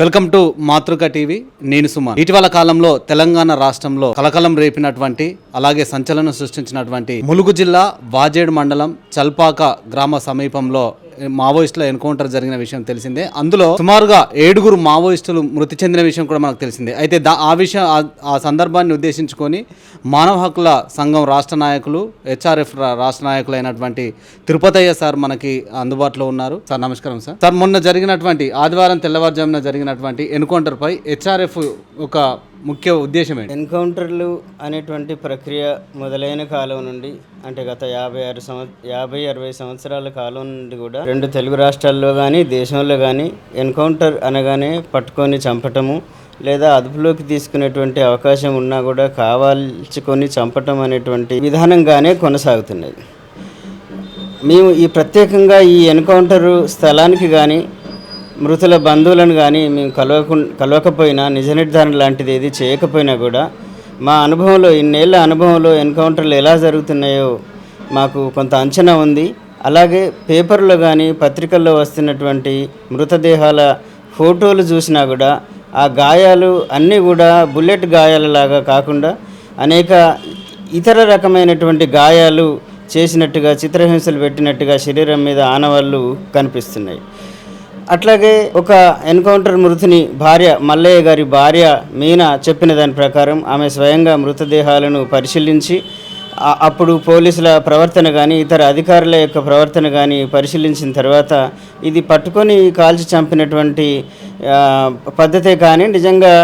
Welcome to మాతృక TV. నేను సుమన్. ఇటీవల కాలంలో తెలంగాణ రాష్ట్రంలో కలకలం రేపినటువంటి అలాగే సంచలనం సృష్టించినటువంటి ములుగు జిల్లా వాజేడు మండలం చల్పాక గ్రామ సమీపంలో మావోయిస్టుల ఎన్కౌంటర్ జరిగిన విషయం తెలిసిందే. అందులో సుమారుగా ఏడుగురు మావోయిస్టులు మృతి చెందిన విషయం కూడా మనకు తెలిసిందే. అయితే దా ఆ విషయం ఆ- సందర్భాన్ని ఉద్దేశించుకొని మానవ హక్కుల సంఘం రాష్ట్ర నాయకులు హెచ్ఆర్ఎఫ్ రాష్ట్ర నాయకులు అయినటువంటి తిరుపతయ్య సార్ మనకి అందుబాటులో ఉన్నారు. సార్ నమస్కారం సార్. సార్ మొన్న జరిగినటువంటి ఆదివారం తెల్లవారుజామున జరిగినటువంటి ఎన్కౌంటర్పై హెచ్ఆర్ఎఫ్ ఒక ముఖ్య ఉద్దేశం ఏంటి? ఎన్కౌంటర్లు అనేటువంటి ప్రక్రియ మొదలైన కాలం నుండి అంటే గత యాభై ఆరు సంవత్సర యాభై అరవై సంవత్సరాల కాలం నుండి కూడా రెండు తెలుగు రాష్ట్రాల్లో కానీ దేశంలో కానీ ఎన్కౌంటర్ అనగానే పట్టుకొని చంపటము లేదా అదుపులోకి తీసుకునేటువంటి అవకాశం ఉన్నా కూడా కావాల్చుకొని చంపటం అనేటువంటి విధానంగానే కొనసాగుతున్నది. మేము ఈ ప్రత్యేకంగా ఈ ఎన్కౌంటర్ స్థలానికి కానీ మృతుల బంధువులను కానీ మేము కలవకు కలవకపోయినా నిజ నిర్ధారణ లాంటిది ఏది చేయకపోయినా కూడా మా అనుభవంలో ఇన్నేళ్ళ అనుభవంలో ఎన్కౌంటర్లు ఎలా జరుగుతున్నాయో మాకు కొంత అంచనా ఉంది. అలాగే పేపర్లో కానీ పత్రికల్లో వస్తున్నటువంటి మృతదేహాల ఫోటోలు చూసినా కూడా ఆ గాయాలు అన్నీ కూడా బుల్లెట్ గాయాలలాగా కాకుండా అనేక ఇతర రకమైనటువంటి గాయాలు చేసినట్టుగా చిత్రహింసలు పెట్టినట్టుగా శరీరం మీద ఆనవాళ్ళు కనిపిస్తున్నాయి. అట్లాగే ఒక ఎన్కౌంటర్ మృతిని భార్య మల్లయ్య గారి భార్య మీనా చెప్పిన దాని ప్రకారం ఆమె స్వయంగా మృతదేహాలను పరిశీలించి అప్పుడు పోలీసుల ప్రవర్తన కానీ ఇతర అధికారుల యొక్క ప్రవర్తన కానీ పరిశీలించిన తర్వాత ఇది పట్టుకొని కాల్చి చంపినటువంటి పద్ధతే కానీ నిజంగా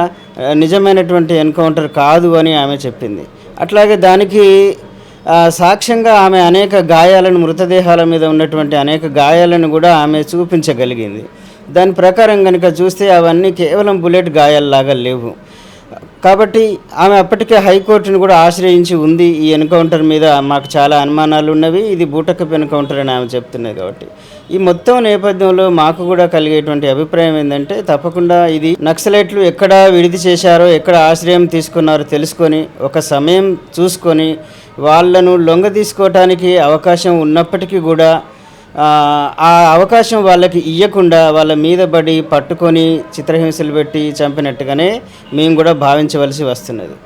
నిజమైనటువంటి ఎన్కౌంటర్ కాదు అని ఆమె చెప్పింది. అట్లాగే దానికి సాక్ష్యంగా ఆమె అనేక గాయాలను మృతదేహాల మీద ఉన్నటువంటి అనేక గాయాలను కూడా ఆమె చూపించగలిగింది. దాని ప్రకారం కనుక చూస్తే అవన్నీ కేవలం బుల్లెట్ గాయాల్లాగా లేవు. కాబట్టి ఆమె అప్పటికే హైకోర్టును కూడా ఆశ్రయించి ఉంది ఈ ఎన్కౌంటర్ మీద. మాకు చాలా అనుమానాలు ఉన్నవి. ఇది బూటకపు ఎన్కౌంటర్ అని ఆమె చెప్తున్నది కాబట్టి. ఈ మొత్తం నేపథ్యంలో మాకు కూడా కలిగేటువంటి అభిప్రాయం ఏంటంటే తప్పకుండా ఇది నక్సలైట్లు ఎక్కడ విడిది చేశారో ఎక్కడ ఆశ్రయం తీసుకున్నారో తెలుసుకొని ఒక సమయం చూసుకొని వాళ్ళను లొంగ తీసుకోవటానికి అవకాశం ఉన్నప్పటికీ కూడా ఆ, అవకాశం వాళ్ళకి ఇవ్వకుండా వాళ్ళ మీద పడి పట్టుకొని చిత్రహింసలు పెట్టి చంపినట్టుగానే మేము కూడా భావించవలసి వస్తున్నది.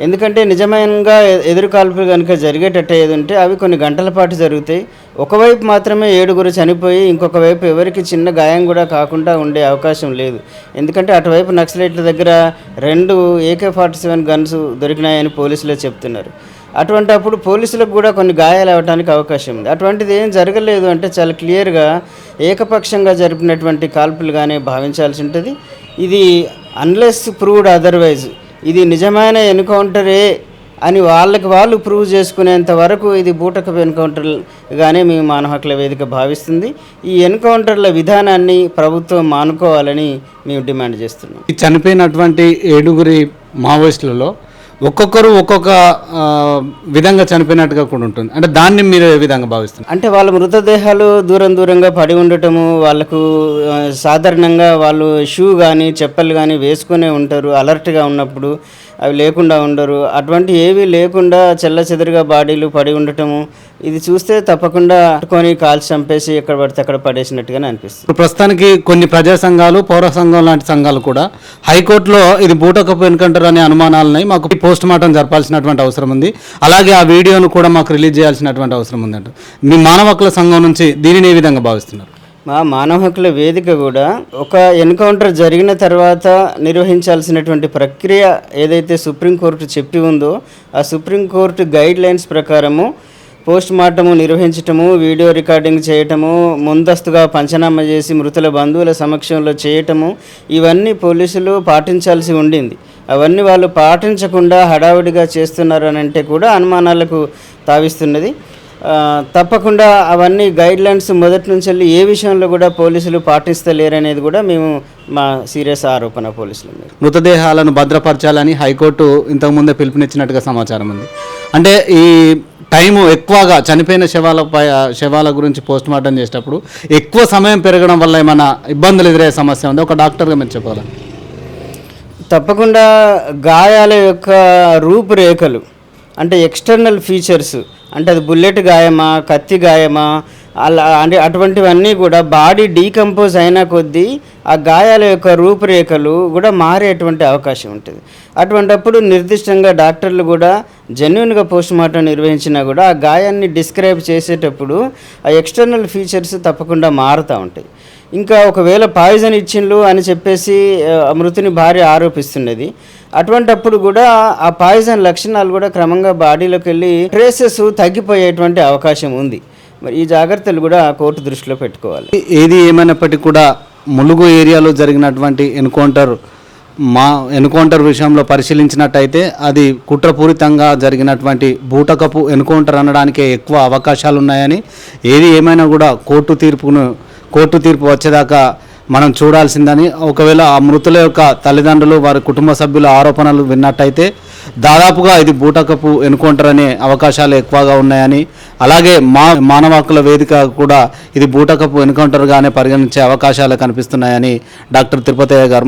ఎందుకంటే నిజమైనగా ఎదురుకాల్పులు కనుక జరిగేటట్టు ఏది ఉంటే అవి కొన్ని గంటల పాటు జరుగుతాయి. ఒకవైపు మాత్రమే ఏడుగురు చనిపోయి ఇంకొక వైపు ఎవరికి చిన్న గాయం కూడా కాకుండా ఉండే అవకాశం లేదు. ఎందుకంటే అటువైపు నక్సలైట్ల దగ్గర రెండు ఏకే ఫార్టీ సెవెన్ గన్స్ దొరికినాయని పోలీసులే చెప్తున్నారు. అటువంటి అప్పుడు పోలీసులకు కూడా కొన్ని గాయాలు అవ్వడానికి అవకాశం ఉంది. అటువంటిది ఏం జరగలేదు అంటే చాలా క్లియర్గా ఏకపక్షంగా జరిపినటువంటి కాల్పులుగానే భావించాల్సి ఉంటుంది. ఇది అన్లెస్ ప్రూవ్డ్ అదర్వైజ్ ఇది నిజమైన ఎన్కౌంటరే అని వాళ్ళకి వాళ్ళు ప్రూవ్ చేసుకునేంత వరకు ఇది బూటకపు ఎన్కౌంటర్గానే మేము మానవ హక్కుల వేదిక భావిస్తుంది. ఈ ఎన్కౌంటర్ల విధానాన్ని ప్రభుత్వం మానుకోవాలని మేము డిమాండ్ చేస్తున్నాం. చనిపోయినటువంటి ఏడుగురి మావోయిస్టులలో ఒక్కొక్కరు ఒక్కొక్క విధంగా చనిపోయినట్టుగా కూడా ఉంటుంది. అంటే దాన్ని మీరు ఏ విధంగా భావిస్తున్నారు? అంటే వాళ్ళ మృతదేహాలు దూరం దూరంగా పడి ఉండటము వాళ్ళకు సాధారణంగా వాళ్ళు షూ కానీ చెప్పలు కానీ వేసుకునే ఉంటారు అలర్ట్గా ఉన్నప్పుడు. అవి లేకుండా ఉండరు. అటువంటి ఏవి లేకుండా చెల్ల చెదరుగా బాడీలు పడి ఉండటము ఇది చూస్తే తప్పకుండా పట్టుకొని కాల్చి చంపేసి ఎక్కడ పడితే అక్కడ పడేసినట్టుగానే అనిపిస్తుంది. ఇప్పుడు ప్రస్తుతానికి కొన్ని ప్రజా సంఘాలు పౌర సంఘం లాంటి సంఘాలు కూడా హైకోర్టులో ఇది బూటకపు ఎన్కౌంటర్ అనే అనుమానాలని మాకు పోస్ట్ మార్టం జరపాల్సినటువంటి అవసరం ఉంది. అలాగే ఆ వీడియోను కూడా మాకు రిలీజ్ చేయాల్సినటువంటి అవసరం ఉందంట. మీ మానవ హక్కుల సంఘం నుంచి దీనిని ఏ విధంగా భావిస్తున్నారు? మా మానవ హక్కుల వేదిక కూడా ఒక ఎన్కౌంటర్ జరిగిన తర్వాత నిర్వహించాల్సినటువంటి ప్రక్రియ ఏదైతే సుప్రీంకోర్టు చెప్పి ఉందో ఆ సుప్రీంకోర్టు గైడ్ లైన్స్ ప్రకారము పోస్ట్ మార్టము నిర్వహించటము వీడియో రికార్డింగ్ చేయటము ముందస్తుగా పంచనామా చేసి మృతుల బంధువుల సమక్షంలో చేయటము ఇవన్నీ పోలీసులు పాటించాల్సి ఉండింది. అవన్నీ వాళ్ళు పాటించకుండా హడావుడిగా చేస్తున్నారు అని అంటే కూడా అనుమానాలకు తావిస్తున్నది. తప్పకుండా అవన్నీ గైడ్ లైన్స్ మొదటి నుంచి వెళ్ళి ఏ విషయంలో కూడా పోలీసులు పాటిస్తలేరనేది కూడా మేము మా సీరియస్ ఆరోపణ పోలీసుల మీద. మృతదేహాలను భద్రపరచాలని హైకోర్టు ఇంతకుముందే పిలుపునిచ్చినట్టుగా సమాచారం ఉంది. అంటే ఈ టైము ఎక్కువగా చనిపోయిన శవాలపై శవాల గురించి పోస్ట్ మార్టం చేసేటప్పుడు ఎక్కువ సమయం పెరగడం వల్ల ఏమైనా ఇబ్బందులు ఎదురయ్యే సమస్య ఉంది? ఒక డాక్టర్గా మీరు చెప్పాలి తప్పకుండా గాయాల యొక్క రూపురేఖలు అంటే ఎక్స్టర్నల్ ఫీచర్స్ అంటే అది బుల్లెట్ గాయమా కత్తి గాయమా అలా అంటే అటువంటివన్నీ కూడా బాడీ డీకంపోజ్ అయిన కొద్దీ ఆ గాయాల యొక్క రూపురేఖలు కూడా మారేటువంటి అవకాశం ఉంటుంది. అటువంటప్పుడు నిర్దిష్టంగా డాక్టర్లు కూడా జెన్యున్గా పోస్ట్ మార్టం నిర్వహించినా కూడా ఆ గాయాన్ని డిస్క్రైబ్ చేసేటప్పుడు ఆ ఎక్స్టర్నల్ ఫీచర్స్ తప్పకుండా మారుతూ ఉంటాయి. ఇంకా ఒకవేళ పాయిజన్ ఇచ్చిండ్లు అని చెప్పేసి మృతుని భార్య ఆరోపిస్తున్నది. అటువంటప్పుడు కూడా ఆ పాయిజన్ లక్షణాలు కూడా క్రమంగా బాడీలోకి వెళ్ళి ట్రేసెస్ తగ్గిపోయేటువంటి అవకాశం ఉంది. మరి ఈ జాగ్రత్తలు కూడా కోర్టు దృష్టిలో పెట్టుకోవాలి. ఏది ఏమైనప్పటికీ కూడా ములుగు ఏరియాలో జరిగినటువంటి ఎన్కౌంటర్ మా ఎన్కౌంటర్ విషయంలో పరిశీలించినట్టయితే అది కుట్రపూరితంగా జరిగినటువంటి బూటకపు ఎన్కౌంటర్ అనడానికే ఎక్కువ అవకాశాలు ఉన్నాయని ఏది ఏమైనా కూడా కోర్టు తీర్పును కోర్టు తీర్పు వచ్చేదాకా మనం చూడాల్సిందని. ఒకవేళ ఆ మృతుల యొక్క తల్లిదండ్రులు వారి కుటుంబ సభ్యుల ఆరోపణలు విన్నట్టయితే దాదాపుగా ఇది బూటకపు ఎన్కౌంటర్ అనే అవకాశాలు ఎక్కువగా ఉన్నాయని అలాగే మా మానవ హక్కుల వేదిక కూడా ఇది బూటకపు ఎన్కౌంటర్గానే పరిగణించే అవకాశాలు కనిపిస్తున్నాయని డాక్టర్ తిరుపతయ్య గారు